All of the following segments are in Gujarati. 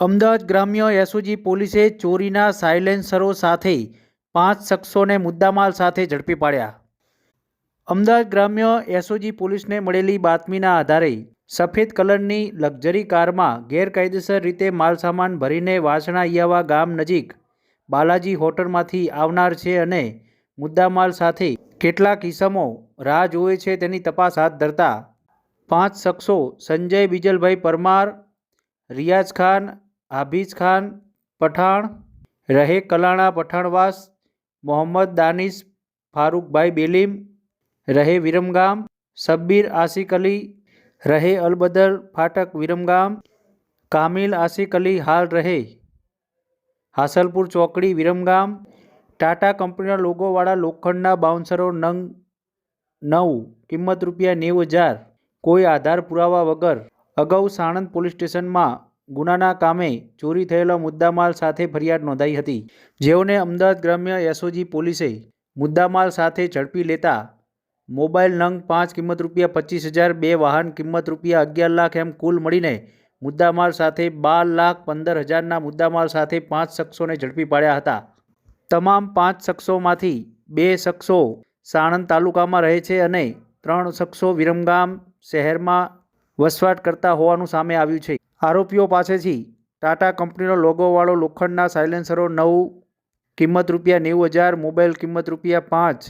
અમદાવાદ ગ્રામ્ય એસઓજી પોલીસે ચોરીના સાયલેન્સરો સાથે પાંચ શખ્સોને મુદ્દામાલ સાથે ઝડપી પાડ્યા. અમદાવાદ ગ્રામ્ય એસઓજી પોલીસને મળેલી બાતમીના આધારે સફેદ કલરની લક્ઝરી કારમાં ગેરકાયદેસર રીતે માલસામાન ભરીને વાસણા ઈયાવા ગામ નજીક બાલાજી હોટલમાંથી આવનાર છે અને મુદ્દામાલ સાથે કેટલાક ઇસમો રાહ જોવે છે તેની તપાસ હાથ ધરતા પાંચ શખ્સો સંજય બીજલભાઈ પરમાર, રિયાઝ ખાન હાફિઝ ખાન પઠાણ રહે કલાણા પઠાણવાસ, મોહમ્મદ દાનિશ ફારૂકભાઈ બેલીમ, રહે વિરમગામ શબ્બીર આસિક અલી, રહે અલબદર ફાટક વિરમગામ, કામિલ આસિક અલી હાલ રહે. હાસલપુર ચોકડી વિરમગામ, ટાટા કંપનીના લોગોવાળા લોખંડના બાઉન્સરો નંગ નવ, કિંમત રૂપિયા નેવું હજાર. કોઈ આધાર પુરાવા વગર અગાઉ સાણંદ પોલીસ સ્ટેશનમાં ગુનાના કામે ચોરી થયેલો મુદ્દામાલ સાથે ફરિયાદ નોંધાઈ હતી. જેઓને અમદાવાદ ગ્રામ્ય એસઓજી પોલીસે મુદ્દામાલ સાથે ઝડપી લેતા મોબાઈલ નંગ પાંચ કિંમત રૂપિયા પચીસ હજાર બે વાહન કિંમત રૂપિયા અગિયાર લાખ એમ કુલ મળીને મુદ્દામાલ સાથે બાર લાખ પંદર હજારના મુદ્દામાલ સાથે પાંચ શખ્સોને ઝડપી પાડ્યા હતા. તમામ પાંચ શખ્સોમાંથી બે શખ્સો સાણંદ તાલુકામાં રહે છે અને ત્રણ શખ્સો વિરમગામ શહેરમાં વસવાટ કરતા હોવાનું સામે આવ્યું છે. આરોપીઓ પાસેથી ટાટા કંપનીનો લોગોવાળો લોખંડના સાયલેન્સરો નવ, કિંમત રૂપિયા નેવું હજાર, મોબાઈલ કિંમત રૂપિયા પાંચ,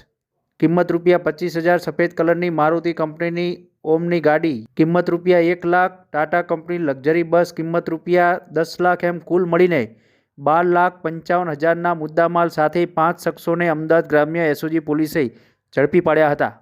કિંમત રૂપિયા પચીસ હજાર, સફેદ કલરની મારુતિ કંપનીની ઓમની ગાડી, કિંમત રૂપિયા એક lakh, Tata company luxury bus, કિંમત રૂપિયા દસ લાખ એમ કુલ મળીને બાર લાખ પંચાવન હજારના મુદ્દામાલ સાથે પાંચ શખ્સોને અમદાવાદ ગ્રામ્ય એસઓજી પોલીસે ઝડપી પાડ્યા હતા.